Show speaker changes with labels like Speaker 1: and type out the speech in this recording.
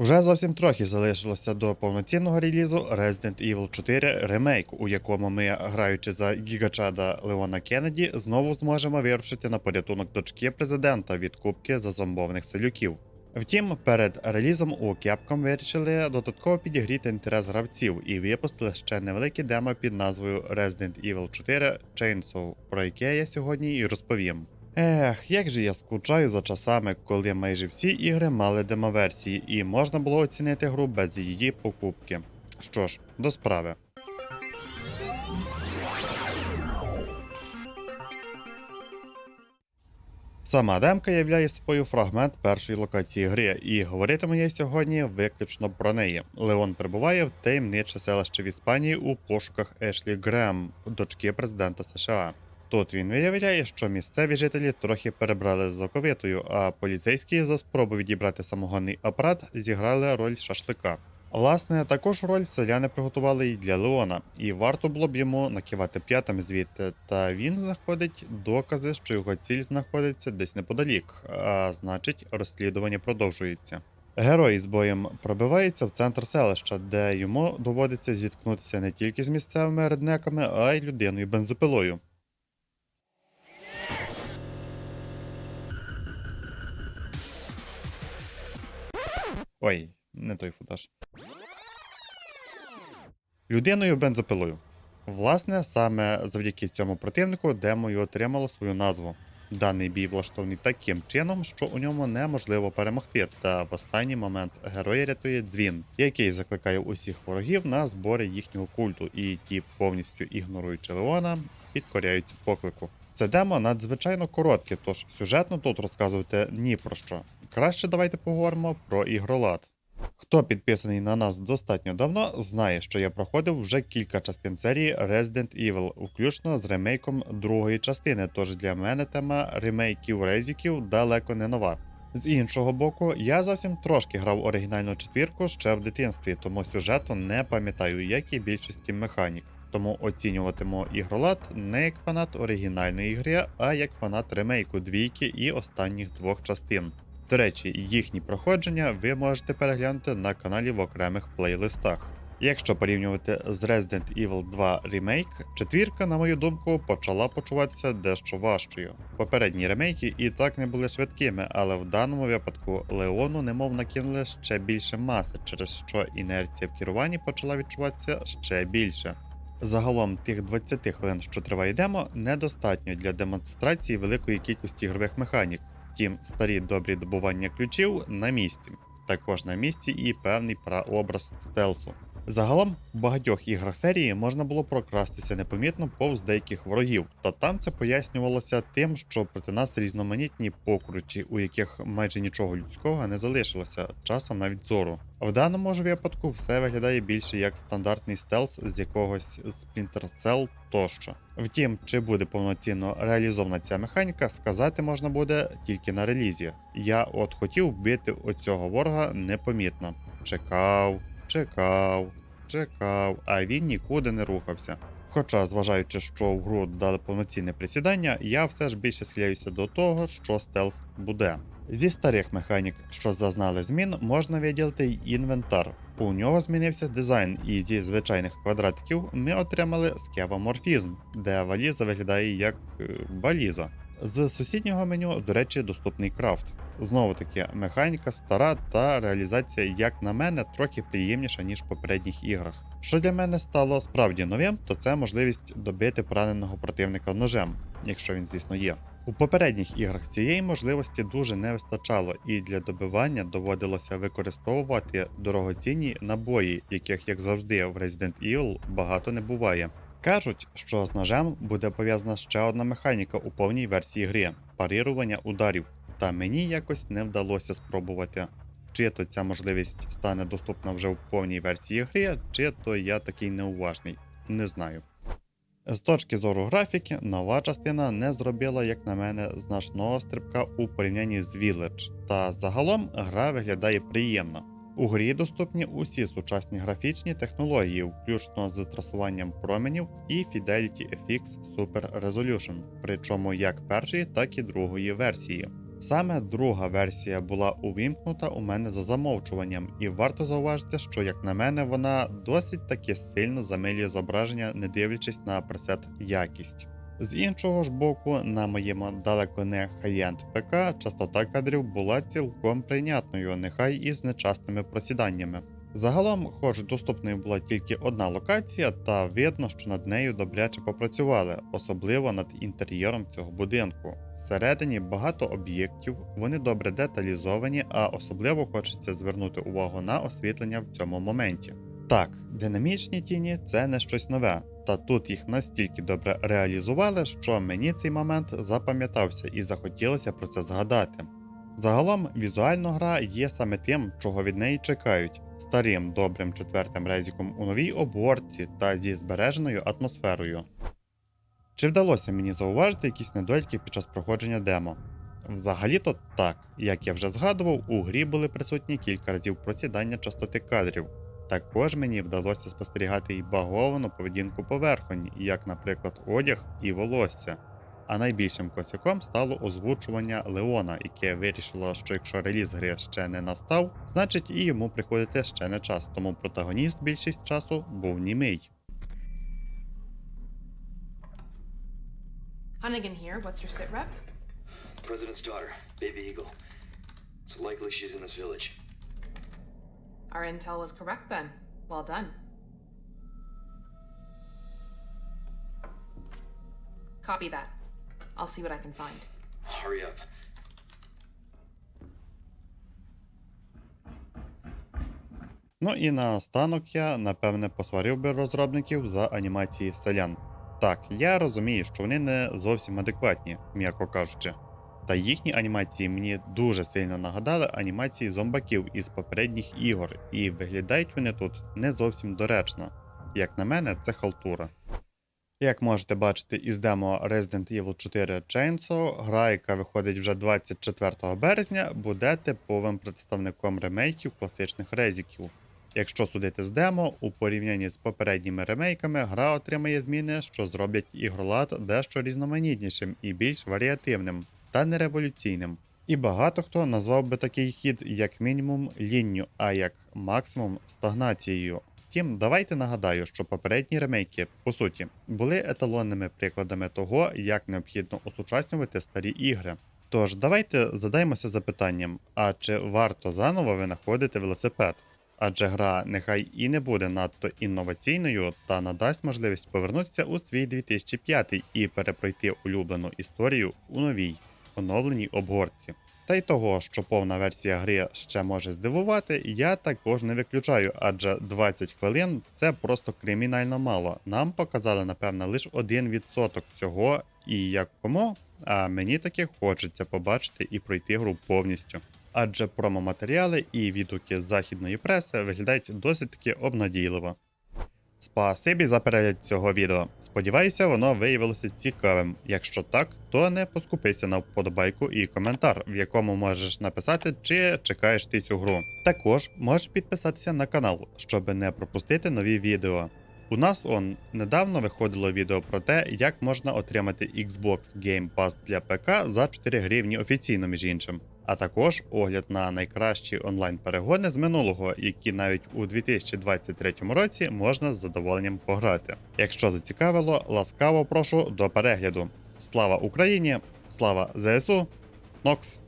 Speaker 1: Уже зовсім трохи залишилося до повноцінного релізу Resident Evil 4 Remake, у якому ми, граючи за гігачада Леона Кеннеді, знову зможемо вирушити на порятунок дочки президента від кубки зазомбованих селюків. Втім, перед релізом у Capcom вирішили додатково підігріти інтерес гравців і випустили ще невелике демо під назвою Resident Evil 4 Chainsaw, про яке я сьогодні і розповім. Ех, як же я скучаю за часами, коли майже всі ігри мали демоверсії, і можна було оцінити гру без її покупки. Що ж, до справи. Сама демка являє собою фрагмент першої локації гри, і говоритиму я сьогодні виключно про неї. Леон прибуває в таємниче селище в Іспанії у пошуках Ешлі Грем, дочки президента США. Тут він виявляє, що місцеві жителі трохи перебрали з оковитою, а поліцейські за спробу відібрати самогонний апарат зіграли роль шашлика. Власне, також роль селяни приготували й для Леона, і варто було б йому накивати п'ятами звідти, та він знаходить докази, що його ціль знаходиться десь неподалік, а значить, розслідування продовжується. Герой з боєм пробивається в центр селища, де йому доводиться зіткнутися не тільки з місцевими реднеками, а й людиною бензопилою. Ой, не той футаж. Людиною бензопилою. Власне, саме завдяки цьому противнику демо й отримало свою назву. Даний бій влаштований таким чином, що у ньому неможливо перемогти, та в останній момент героя рятує дзвін, який закликає усіх ворогів на збори їхнього культу, і ті, повністю ігноруючи Леона, підкоряються поклику. Це демо надзвичайно коротке, тож сюжетно тут розказувати ні про що. Краще давайте поговоримо про ігролад. Хто підписаний на нас достатньо давно, знає, що я проходив вже кілька частин серії Resident Evil, включно з ремейком другої частини. Тож для мене тема ремейків резіків далеко не нова. З іншого боку, я зовсім трошки грав оригінальну четвірку ще в дитинстві, тому сюжету не пам'ятаю, як і більшості механік. Тому оцінюватиму ігролад не як фанат оригінальної гри, а як фанат ремейку двійки і останніх двох частин. До речі, їхні проходження ви можете переглянути на каналі в окремих плейлистах. Якщо порівнювати з Resident Evil 2 Remake, четвірка, на мою думку, почала почуватися дещо важчою. Попередні ремейки і так не були швидкими, але в даному випадку Леону немов накинули ще більше маси, через що інерція в керуванні почала відчуватися ще більше. Загалом тих 20 хвилин, що триває демо, недостатньо для демонстрації великої кількості ігрових механік. Втім, старі добрі добування ключів на місці. Також на місці і певний прообраз стелсу. Загалом, в багатьох іграх серії можна було прокрастися непомітно повз деяких ворогів, та там це пояснювалося тим, що проти нас різноманітні покручі, у яких майже нічого людського не залишилося, часом навіть зору. В даному ж випадку все виглядає більше як стандартний стелс з якогось Splinter Cell тощо. Втім, чи буде повноцінно реалізована ця механіка, сказати можна буде тільки на релізі. Я от хотів вбити оцього ворога непомітно. Чекав, чекав, чекав, а він нікуди не рухався. Хоча, зважаючи, що в гру дали повноцінне присідання, я все ж більше схиляюся до того, що стелс буде. Зі старих механік, що зазнали змін, можна виділити й інвентар. У нього змінився дизайн, і зі звичайних квадратиків ми отримали скевоморфізм, де валіза виглядає як е, валіза. З сусіднього меню, до речі, доступний крафт. Знову таки, механіка стара та реалізація, як на мене, трохи приємніша, ніж в попередніх іграх. Що для мене стало справді новим, то це можливість добити пораненого противника ножем, якщо він, звісно, є. У попередніх іграх цієї можливості дуже не вистачало, і для добивання доводилося використовувати дорогоцінні набої, яких, як завжди, в Resident Evil багато не буває. Кажуть, що з ножем буде пов'язана ще одна механіка у повній версії гри парирування ударів. Та мені якось не вдалося спробувати. Чи то ця можливість стане доступна вже в повній версії гри, чи то я такий неуважний, не знаю. З точки зору графіки, нова частина не зробила, як на мене, значного стрибка у порівнянні з Village, та загалом гра виглядає приємно. У грі доступні усі сучасні графічні технології, включно з трасуванням променів і Fidelity FX Super Resolution, причому як першої, так і другої версії. Саме друга версія була увімкнута у мене за замовчуванням, і варто зауважити, що, як на мене, вона досить таки сильно замилює зображення, не дивлячись на пресет якість. З іншого ж боку, на моєму далеко не хай-енд ПК частота кадрів була цілком прийнятною, нехай і з нечастими просіданнями. Загалом, хоч доступною була тільки одна локація, та видно, що над нею добряче попрацювали, особливо над інтер'єром цього будинку. Всередині багато об'єктів, вони добре деталізовані, а особливо хочеться звернути увагу на освітлення в цьому моменті. Так, динамічні тіні це не щось нове, та тут їх настільки добре реалізували, що мені цей момент запам'ятався і захотілося про це згадати. Загалом, візуально гра є саме тим, чого від неї чекають старим добрим четвертим резіком у новій оборці та зі збереженою атмосферою. Чи вдалося мені зауважити якісь недоліки під час проходження демо? Взагалі-то так, як я вже згадував, у грі були присутні кілька разів просідання частоти кадрів. Також мені вдалося спостерігати і баговану поведінку поверхонь, як, наприклад, одяг і волосся. А найбільшим косяком стало озвучування Леона, яке вирішило, що якщо реліз гри ще не настав, значить і йому приходити ще не час, тому протагоніст більшість часу був німий.
Speaker 2: Hunnigan here. What's your sit rep?
Speaker 3: President's daughter, Baby Eagle. It's likely she's in this village.
Speaker 2: Our intel was correct then. Well done. Copy that. I'll see what I can find.
Speaker 3: Hurry up.
Speaker 1: Ну і наостанок я, напевне, посварив би розробників за анімації селян. Так, я розумію, що вони не зовсім адекватні, м'яко кажучи. Та їхні анімації мені дуже сильно нагадали анімації зомбаків із попередніх ігор, і виглядають вони тут не зовсім доречно. Як на мене, це халтура. Як можете бачити із демо Resident Evil 4 Chainsaw, гра, яка виходить вже 24 березня, буде типовим представником ремейків класичних резіків. Якщо судити з демо, у порівнянні з попередніми ремейками, гра отримає зміни, що зроблять ігролад дещо різноманітнішим і більш варіативним, та не революційним. І багато хто назвав би такий хід як мінімум лінню, а як максимум стагнацією. Втім, давайте нагадаю, що попередні ремейки, по суті, були еталонними прикладами того, як необхідно осучаснювати старі ігри. Тож давайте задаймося запитанням: а чи варто заново винаходити велосипед? Адже гра нехай і не буде надто інноваційною, та надасть можливість повернутися у свій 2005 і перепройти улюблену історію у новій, оновленій обгорці. Та й того, що повна версія гри ще може здивувати, я також не виключаю, адже 20 хвилин це просто кримінально мало. Нам показали, напевно, лише 1% цього, і як кому, а мені таки хочеться побачити і пройти гру повністю. Адже промоматеріали і відгуки західної преси виглядають досить таки обнадійливо. Спасибі за перегляд цього відео. Сподіваюся, воно виявилося цікавим. Якщо так, то не поскупися на вподобайку і коментар, в якому можеш написати, чи чекаєш ти цю гру. Також можеш підписатися на канал, щоб не пропустити нові відео. У нас он недавно виходило відео про те, як можна отримати Xbox Game Pass для ПК за 4 гривні офіційно, між іншим. А також огляд на найкращі онлайн-перегони з минулого, які навіть у 2023 році можна з задоволенням пограти. Якщо зацікавило, ласкаво прошу до перегляду. Слава Україні! Слава ЗСУ! Нокс!